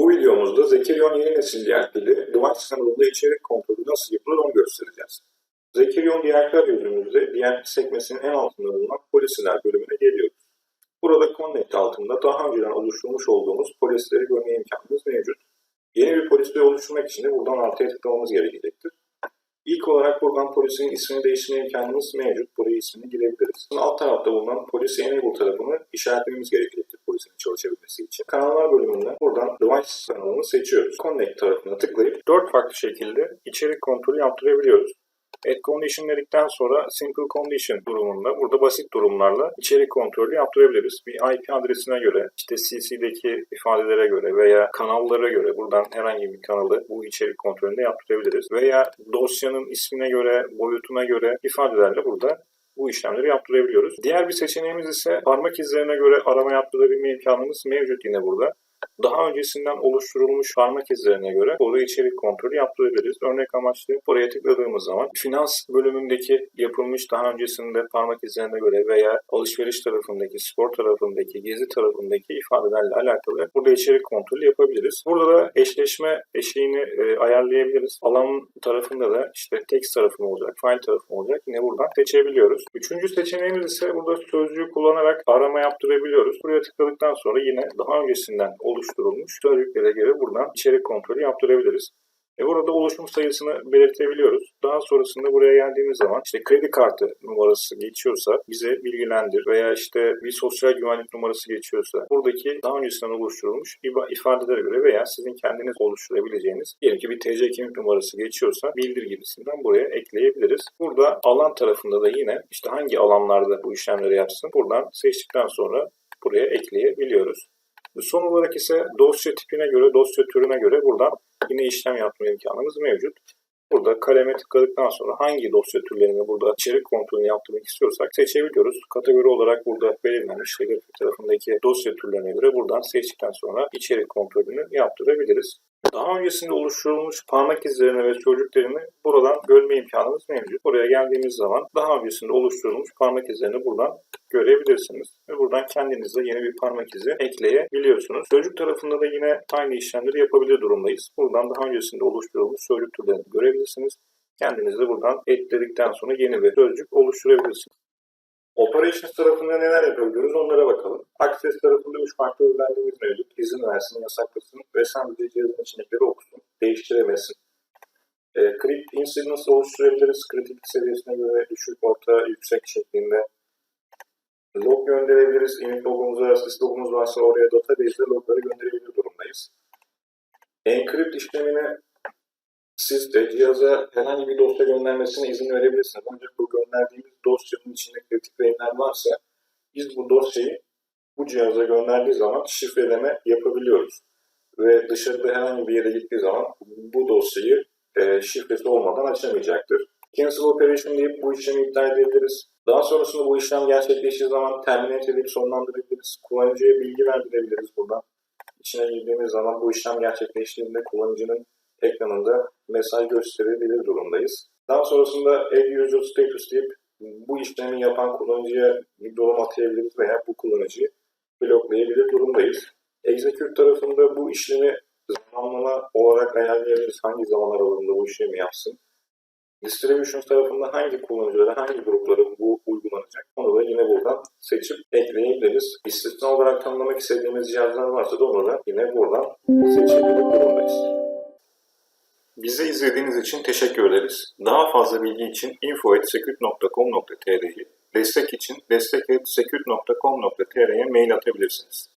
Bu videomuzda Zekerion yeni nesil DRP'li device kanalında içerik kontrolü nasıl yapılır onu göstereceğiz. Zekerion DRP arayüzümüzde DRP sekmesinin en altında bulunan policy'ler bölümüne geliyoruz. Burada Connect altında daha önceden oluşturmuş olduğumuz polisleri görme imkanımız mevcut. Yeni bir polisleri oluşturmak için de buradan artıya tıklamamız gerekecektir. İlk olarak buradan polisin ismini değiştirme imkanımız mevcut. Buraya ismini girebiliriz. Alt tarafta bulunan Policy Enable tarafını işaretlememiz gerekecektir polisin çalışabilmesi için. Kanallar bölümünden buradan Device kanalını seçiyoruz. Connect tarafına tıklayıp dört farklı şekilde içerik kontrolü yaptırabiliyoruz. Add condition dedikten sonra simple condition durumunda burada basit durumlarla içerik kontrolü yaptırabiliriz. Bir IP adresine göre, işte CC'deki ifadelere göre veya kanallara göre buradan herhangi bir kanalı bu içerik kontrolünde yaptırabiliriz. Veya dosyanın ismine göre, boyutuna göre ifadelerle burada bu işlemleri yaptırabiliyoruz. Diğer bir seçeneğimiz ise parmak izlerine göre arama yaptırabilme imkanımız mevcut yine burada. Daha öncesinden oluşturulmuş parmak izlerine göre burada içerik kontrolü yaptırabiliriz. Örnek amaçlı buraya tıkladığımız zaman finans bölümündeki yapılmış daha öncesinde parmak izlerine göre veya alışveriş tarafındaki, spor tarafındaki, gezi tarafındaki ifadelerle alakalı burada içerik kontrolü yapabiliriz. Burada da eşleşme eşiğini e, ayarlayabiliriz. Alan tarafında da işte text tarafı mı olacak, file tarafı mı olacak yine buradan seçebiliyoruz. Üçüncü seçeneğimiz ise burada sözcüğü kullanarak arama yaptırabiliyoruz. Buraya tıkladıktan sonra yine daha öncesinden oluşturulmuş sözcüklere göre buradan içerik kontrolü yaptırabiliriz. E burada oluşum sayısını belirtebiliyoruz. Daha sonrasında buraya geldiğimiz zaman işte kredi kartı numarası geçiyorsa bize bilgilendir veya işte bir sosyal güvenlik numarası geçiyorsa buradaki daha öncesinden oluşturulmuş ifadelere göre veya sizin kendiniz oluşturabileceğiniz diyelim ki bir TC kimlik numarası geçiyorsa bildir gibisinden buraya ekleyebiliriz. Burada alan tarafında da yine işte hangi alanlarda bu işlemleri yapsın buradan seçtikten sonra buraya ekleyebiliyoruz. Son olarak ise dosya tipine göre, dosya türüne göre buradan yine işlem yapma imkanımız mevcut. Burada kaleme tıkladıktan sonra hangi dosya türlerini burada içerik kontrolünü yaptırmak istiyorsak seçebiliyoruz. Kategori olarak burada belirlenmiş grafik tarafındaki dosya türlerine göre buradan seçtikten sonra içerik kontrolünü yaptırabiliriz. Daha öncesinde oluşturulmuş parmak izlerini ve sözcüklerini buradan görme imkanımız mevcut. Buraya geldiğimiz zaman daha öncesinde oluşturulmuş parmak izlerini buradan görebilirsiniz. Ve buradan kendinize yeni bir parmak izi ekleyebiliyorsunuz. Sözcük tarafında da yine aynı işlemleri yapabilir durumdayız. Buradan daha öncesinde oluşturulmuş sözcük türlerini görebilirsiniz. Kendiniz buradan ekledikten sonra yeni bir sözcük oluşturabilirsiniz. Operations tarafında neler yapabiliyoruz onlara bakalım. Access tarafında 3 farklı özelliğimiz mevcut. İzin versin, yasaklasın ve sadece cihazın içindekileri okusun, değiştiremesin. E, crit incidence oluşturabiliriz. Kritik seviyesine göre düşük, orta, yüksek şeklinde log gönderebiliriz. Init logumuz varsa, sys logumuz varsa oraya database'de logları gönderebilir durumdayız. Encrypt işlemine siz de cihaza herhangi bir dosya göndermesine izin verebilirsiniz. Ancak bu gönderdiğimiz dosyanın içinde kritik veriler varsa biz bu dosyayı bu cihaza gönderdiği zaman şifreleme yapabiliyoruz. Ve dışarıda herhangi bir yere gittiği zaman bu dosyayı e, şifresi olmadan açamayacaktır. Cancel operation deyip bu işlemi iptal edebiliriz. Daha sonrasında bu işlem gerçekleştiği zaman terminate edip sonlandırabiliriz. Kullanıcıya bilgi verdirebiliriz buradan. İçine girdiğimiz zaman bu işlem gerçekleştiğinde kullanıcının ekranında mesaj gösterebilir durumdayız. Daha sonrasında add user status deyip bu işlemi yapan kullanıcıya bir durum atayabiliriz veya bu kullanıcıyı bloklayabilir durumdayız. Execute tarafında bu işlemi zamanlama olarak ayarlayabiliriz. Hangi zaman aralığında bu işlemi yapsın. Distribution tarafında hangi kullanıcılara, hangi gruplara bu uygulanacak onu da yine buradan seçip ekleyebiliriz. İstisna olarak tanımlamak istediğimiz cihazlar varsa da onu da yine buradan seçebilir durumdayız. Bizi izlediğiniz için teşekkür ederiz. Daha fazla bilgi için info.secure.com.tr'yi, destek için destek.secure.com.tr'ye mail atabilirsiniz.